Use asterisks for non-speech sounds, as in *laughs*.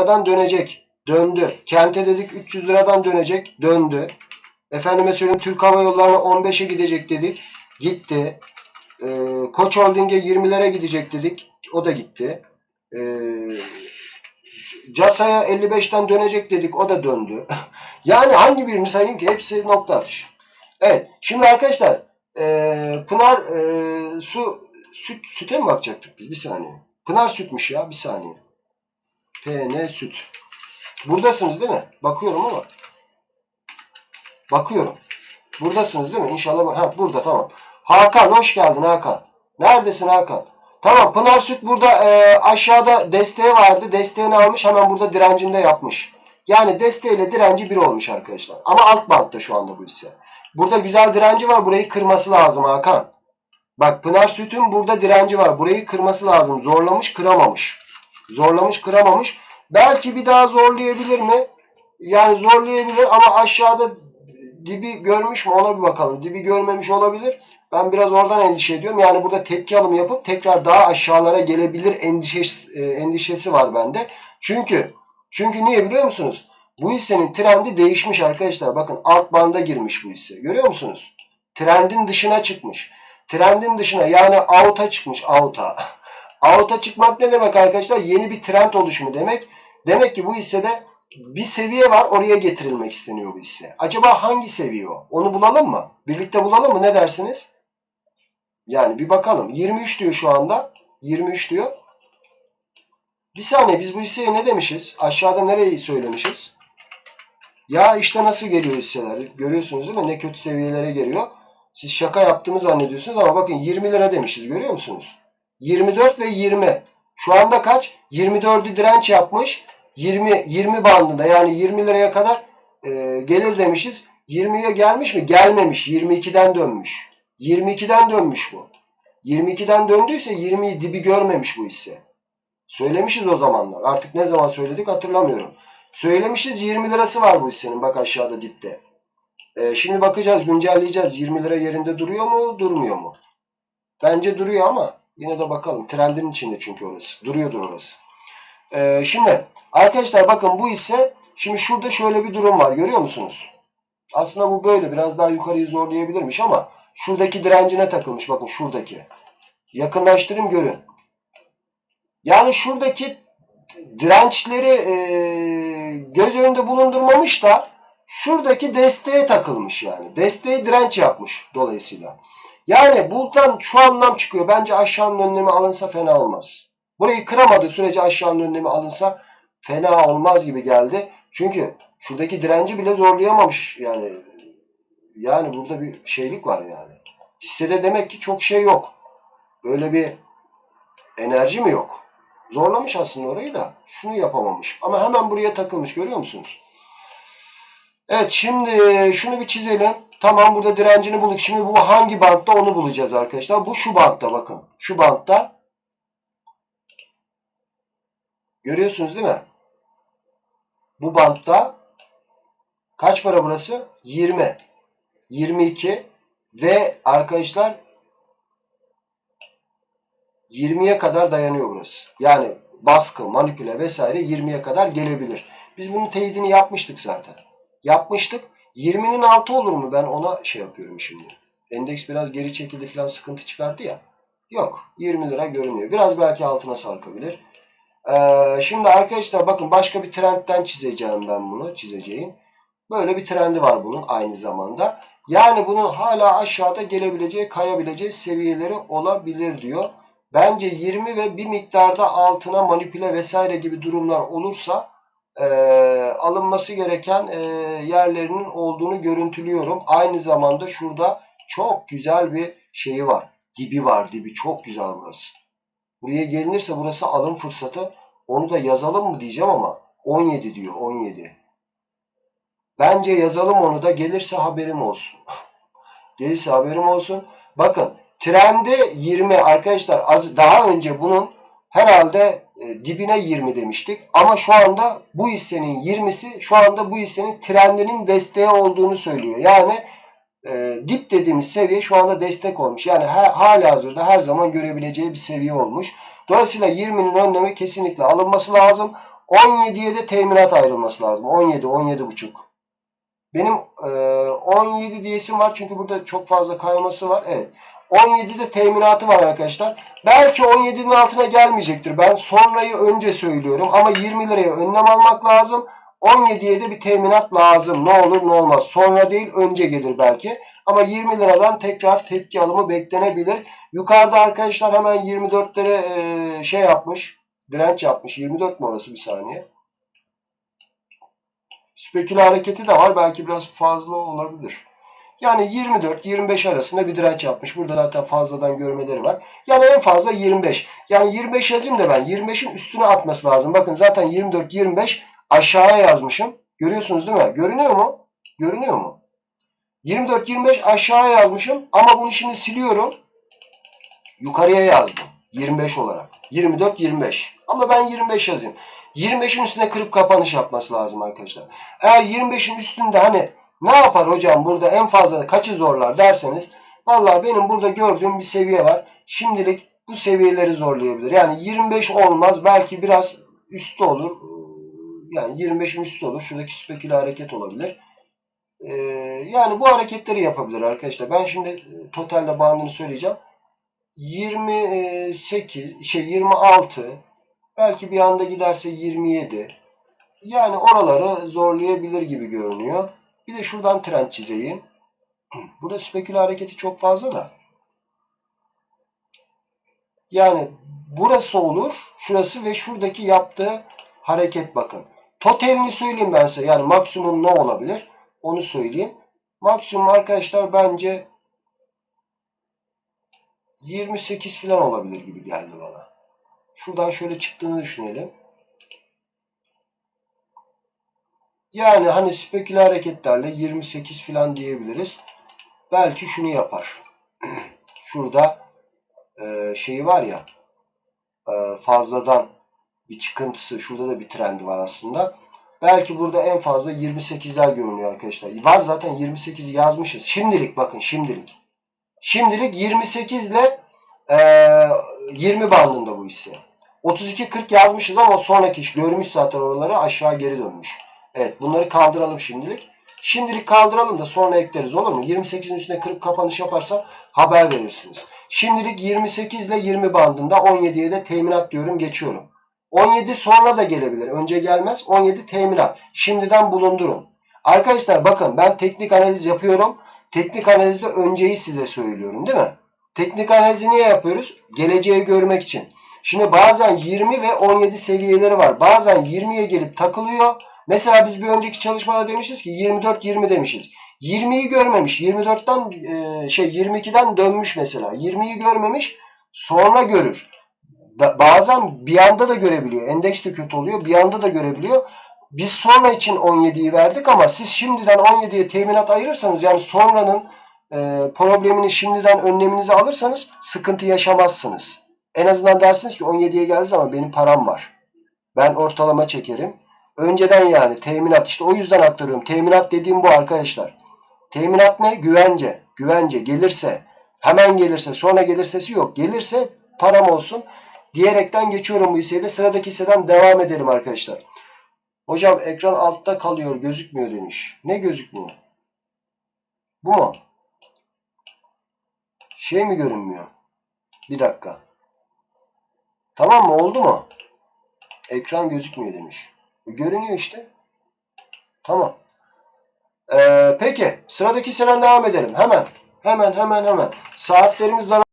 liradan dönecek. Döndü. Kente dedik 300 liradan dönecek. Döndü. Efendime söyleyeyim Türk Hava Yolları'na 15'e gidecek dedik. Gitti. Ee, Koç Holding'e 20'lere gidecek dedik. O da gitti. Ee, CASA'ya 55'ten dönecek dedik. O da döndü. *laughs* yani hangi birini sayayım ki? Hepsi nokta atışı. Evet. Şimdi arkadaşlar ee, Pınar ee, su süt süte mi bakacaktık biz? Bir saniye. Pınar sütmüş ya. Bir saniye. PN süt. Buradasınız değil mi? Bakıyorum ama. Bakıyorum. Buradasınız değil mi? İnşallah. Ha burada tamam. Hakan hoş geldin Hakan. Neredesin Hakan? Tamam Pınar Süt burada e, aşağıda desteği vardı. Desteğini almış hemen burada direncinde yapmış. Yani desteğiyle direnci bir olmuş arkadaşlar. Ama alt bantta şu anda bu hisse. Burada güzel direnci var. Burayı kırması lazım Hakan. Bak Pınar Süt'ün burada direnci var. Burayı kırması lazım. Zorlamış kıramamış. Zorlamış kıramamış. Belki bir daha zorlayabilir mi? Yani zorlayabilir ama aşağıda dibi görmüş mü ona bir bakalım. Dibi görmemiş olabilir. Ben biraz oradan endişe ediyorum. Yani burada tepki alımı yapıp tekrar daha aşağılara gelebilir endişesi, e, endişesi var bende. Çünkü çünkü niye biliyor musunuz? Bu hissenin trendi değişmiş arkadaşlar. Bakın alt banda girmiş bu hisse. Görüyor musunuz? Trendin dışına çıkmış. Trendin dışına yani out'a çıkmış. Out'a. Out'a çıkmak ne demek arkadaşlar? Yeni bir trend oluşumu demek. Demek ki bu hissede bir seviye var oraya getirilmek isteniyor bu hisse. Acaba hangi seviye o? Onu bulalım mı? Birlikte bulalım mı? Ne dersiniz? Yani bir bakalım. 23 diyor şu anda. 23 diyor. Bir saniye biz bu hisseye ne demişiz? Aşağıda nereyi söylemişiz? Ya işte nasıl geliyor hisseler? Görüyorsunuz değil mi? Ne kötü seviyelere geliyor. Siz şaka yaptığımı zannediyorsunuz ama bakın 20 lira demişiz. Görüyor musunuz? 24 ve 20. Şu anda kaç? 24'ü direnç yapmış. 20 20 bandında yani 20 liraya kadar e, gelir demişiz. 20'ye gelmiş mi? Gelmemiş. 22'den dönmüş. 22'den dönmüş bu. 22'den döndüyse 20'yi dibi görmemiş bu hisse. Söylemişiz o zamanlar. Artık ne zaman söyledik hatırlamıyorum. Söylemişiz 20 lirası var bu hissenin bak aşağıda dipte. E, şimdi bakacağız güncelleyeceğiz. 20 lira yerinde duruyor mu durmuyor mu? Bence duruyor ama yine de bakalım. Trendin içinde çünkü orası. Duruyordur orası. Ee, şimdi arkadaşlar bakın bu ise şimdi şurada şöyle bir durum var görüyor musunuz? Aslında bu böyle biraz daha yukarıyı zorlayabilirmiş ama şuradaki direncine takılmış bakın şuradaki. Yakınlaştırayım görün. Yani şuradaki dirençleri e, göz önünde bulundurmamış da şuradaki desteğe takılmış yani. Desteği direnç yapmış dolayısıyla. Yani buradan şu anlam çıkıyor. Bence aşağının önlemi alınsa fena olmaz. Burayı kıramadığı sürece aşağının önlemi alınsa fena olmaz gibi geldi. Çünkü şuradaki direnci bile zorlayamamış yani. Yani burada bir şeylik var yani. Hissede demek ki çok şey yok. Böyle bir enerji mi yok? Zorlamış aslında orayı da. Şunu yapamamış. Ama hemen buraya takılmış görüyor musunuz? Evet şimdi şunu bir çizelim. Tamam burada direncini bulduk. Şimdi bu hangi bantta onu bulacağız arkadaşlar. Bu şu bantta bakın. Şu bantta Görüyorsunuz değil mi? Bu bantta kaç para burası? 20. 22 ve arkadaşlar 20'ye kadar dayanıyor burası. Yani baskı, manipüle vesaire 20'ye kadar gelebilir. Biz bunun teyidini yapmıştık zaten. Yapmıştık. 20'nin altı olur mu? Ben ona şey yapıyorum şimdi. Endeks biraz geri çekildi falan sıkıntı çıkardı ya. Yok. 20 lira görünüyor. Biraz belki altına sarkabilir. Ee, şimdi arkadaşlar bakın başka bir trendten çizeceğim ben bunu. Çizeceğim. Böyle bir trendi var bunun aynı zamanda. Yani bunun hala aşağıda gelebileceği, kayabileceği seviyeleri olabilir diyor. Bence 20 ve bir miktarda altına manipüle vesaire gibi durumlar olursa e, alınması gereken e, yerlerinin olduğunu görüntülüyorum. Aynı zamanda şurada çok güzel bir şeyi var. Dibi var dibi. Çok güzel burası. Buraya gelinirse burası alım fırsatı. Onu da yazalım mı diyeceğim ama 17 diyor 17. Bence yazalım onu da gelirse haberim olsun. *laughs* gelirse haberim olsun. Bakın trendi 20 arkadaşlar az, daha önce bunun herhalde e, dibine 20 demiştik. Ama şu anda bu hissenin 20'si şu anda bu hissenin trendinin desteği olduğunu söylüyor. Yani e, dip dediğimiz seviye şu anda destek olmuş. Yani hala hazırda her zaman görebileceği bir seviye olmuş. Dolayısıyla 20'nin önlemi kesinlikle alınması lazım. 17'ye de teminat ayrılması lazım. 17, 17 buçuk. Benim e, 17 diyesim var çünkü burada çok fazla kayması var. Evet. 17'de teminatı var arkadaşlar. Belki 17'nin altına gelmeyecektir. Ben sonrayı önce söylüyorum ama 20 liraya önlem almak lazım. 17'ye de bir teminat lazım. Ne olur ne olmaz. Sonra değil önce gelir belki. Ama 20 liradan tekrar tepki alımı beklenebilir. Yukarıda arkadaşlar hemen 24'lere e, şey yapmış. Direnç yapmış. 24 mi orası bir saniye. Speküle hareketi de var. Belki biraz fazla olabilir. Yani 24-25 arasında bir direnç yapmış. Burada zaten fazladan görmeleri var. Yani en fazla 25. Yani 25 yazayım da ben 25'in üstüne atması lazım. Bakın zaten 24-25 aşağıya yazmışım. Görüyorsunuz değil mi? Görünüyor mu? Görünüyor mu? 24-25 aşağıya yazmışım. Ama bunu şimdi siliyorum. Yukarıya yazdım. 25 olarak. 24-25. Ama ben 25 yazayım. 25'in üstüne kırıp kapanış yapması lazım arkadaşlar. Eğer 25'in üstünde hani ne yapar hocam burada en fazla kaçı zorlar derseniz vallahi benim burada gördüğüm bir seviye var. Şimdilik bu seviyeleri zorlayabilir. Yani 25 olmaz. Belki biraz üstü olur. Yani 25'in üstü olur. Şuradaki speküle hareket olabilir. Ee, yani bu hareketleri yapabilir arkadaşlar. Ben şimdi e, totalde bandını söyleyeceğim. 28 şey 26 belki bir anda giderse 27 yani oraları zorlayabilir gibi görünüyor. Bir de şuradan trend çizeyim. *clears throat* Burada speküle hareketi çok fazla da. Yani burası olur. Şurası ve şuradaki yaptığı hareket bakın. Totalini söyleyeyim ben size. Yani maksimum ne olabilir? Onu söyleyeyim. Maksimum arkadaşlar bence 28 falan olabilir gibi geldi bana. Şuradan şöyle çıktığını düşünelim. Yani hani speküle hareketlerle 28 falan diyebiliriz. Belki şunu yapar. *clears throat* Şurada e, şeyi var ya e, fazladan bir çıkıntısı. Şurada da bir trendi var aslında. Belki burada en fazla 28'ler görünüyor arkadaşlar. Var zaten 28 yazmışız. Şimdilik bakın şimdilik. Şimdilik 28 ile e, 20 bandında bu hisse. 32-40 yazmışız ama sonraki iş görmüş zaten oraları aşağı geri dönmüş. Evet bunları kaldıralım şimdilik. Şimdilik kaldıralım da sonra ekleriz olur mu? 28'in üstüne kırıp kapanış yaparsa haber verirsiniz. Şimdilik 28 ile 20 bandında 17'ye de teminat diyorum geçiyorum. 17 sonra da gelebilir. Önce gelmez. 17 teminat. Şimdiden bulundurun. Arkadaşlar bakın ben teknik analiz yapıyorum. Teknik analizde önceyi size söylüyorum değil mi? Teknik analizi niye yapıyoruz? Geleceği görmek için. Şimdi bazen 20 ve 17 seviyeleri var. Bazen 20'ye gelip takılıyor. Mesela biz bir önceki çalışmada demişiz ki 24-20 demişiz. 20'yi görmemiş. 24'ten e, şey 22'den dönmüş mesela. 20'yi görmemiş. Sonra görür. Bazen bir anda da görebiliyor. Endeks de kötü oluyor. Bir anda da görebiliyor. Biz sonra için 17'yi verdik ama siz şimdiden 17'ye teminat ayırırsanız yani sonranın e, problemini şimdiden önleminizi alırsanız sıkıntı yaşamazsınız. En azından dersiniz ki 17'ye geldi ama benim param var. Ben ortalama çekerim. Önceden yani teminat işte o yüzden aktarıyorum. Teminat dediğim bu arkadaşlar. Teminat ne? Güvence. Güvence gelirse hemen gelirse sonra gelirsesi yok. Gelirse param olsun diyerekten geçiyorum bu hisseyi de. Sıradaki hisseden devam edelim arkadaşlar. Hocam ekran altta kalıyor gözükmüyor demiş. Ne gözükmüyor? Bu mu? Şey mi görünmüyor? Bir dakika. Tamam mı? Oldu mu? Ekran gözükmüyor demiş. E, görünüyor işte. Tamam. Ee, peki. Sıradaki hisseden devam edelim. Hemen. Hemen hemen hemen. Saatlerimiz